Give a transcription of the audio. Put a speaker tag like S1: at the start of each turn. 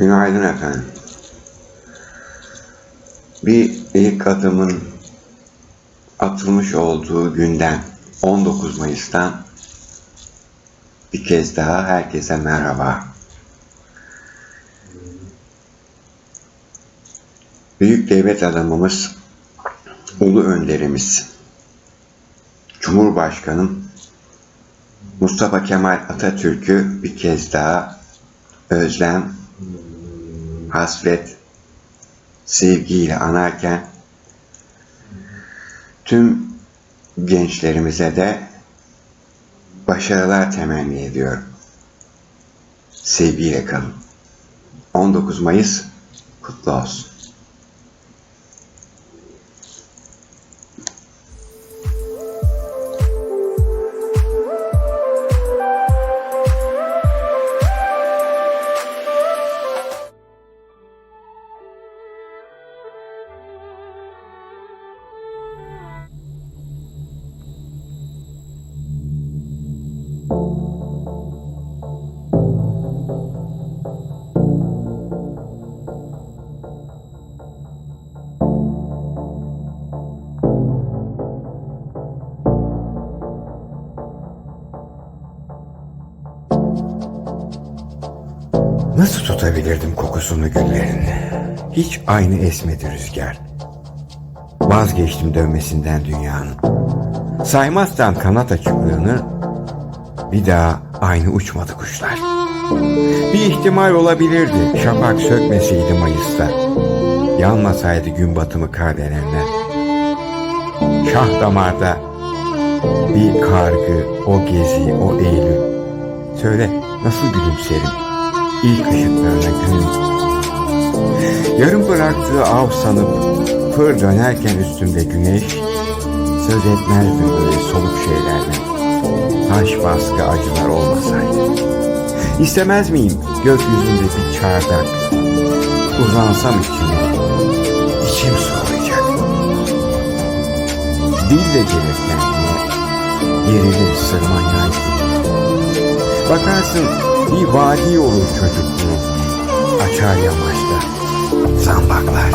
S1: Günaydın efendim. Bir ilk adımın atılmış olduğu günden 19 Mayıs'tan bir kez daha herkese merhaba. Büyük devlet adamımız, ulu önderimiz, Cumhurbaşkanım Mustafa Kemal Atatürk'ü bir kez daha özlem, hasret, sevgiyle anarken tüm gençlerimize de başarılar temenni ediyorum. Sevgiyle kalın. 19 Mayıs kutlu olsun.
S2: Nasıl tutabilirdim kokusunu güllerin? Hiç aynı esmedi rüzgar. Vazgeçtim dönmesinden dünyanın. Saymazsam kanat açıklığını bir daha aynı uçmadı kuşlar. Bir ihtimal olabilirdi şafak sökmeseydi Mayıs'ta. Yanmasaydı gün batımı kardelenler. Şah damarda bir kargı, o gezi, o Eylül. Söyle nasıl gülümserim ilk ışıklarına gün. Yarım bıraktığı av sanıp fır dönerken üstümde güneş, söz etmezdim böyle soluk şeylerden. Taş baskı acılar olmasaydı. İstemez miyim gökyüzünde bir çardak, uzansam içine, içim soğuyacak. Dil de gelir kendine, gerilir sırma gibi. Bakarsın bir vadi olur çocukluğu. Açar yamaçta zambaklar.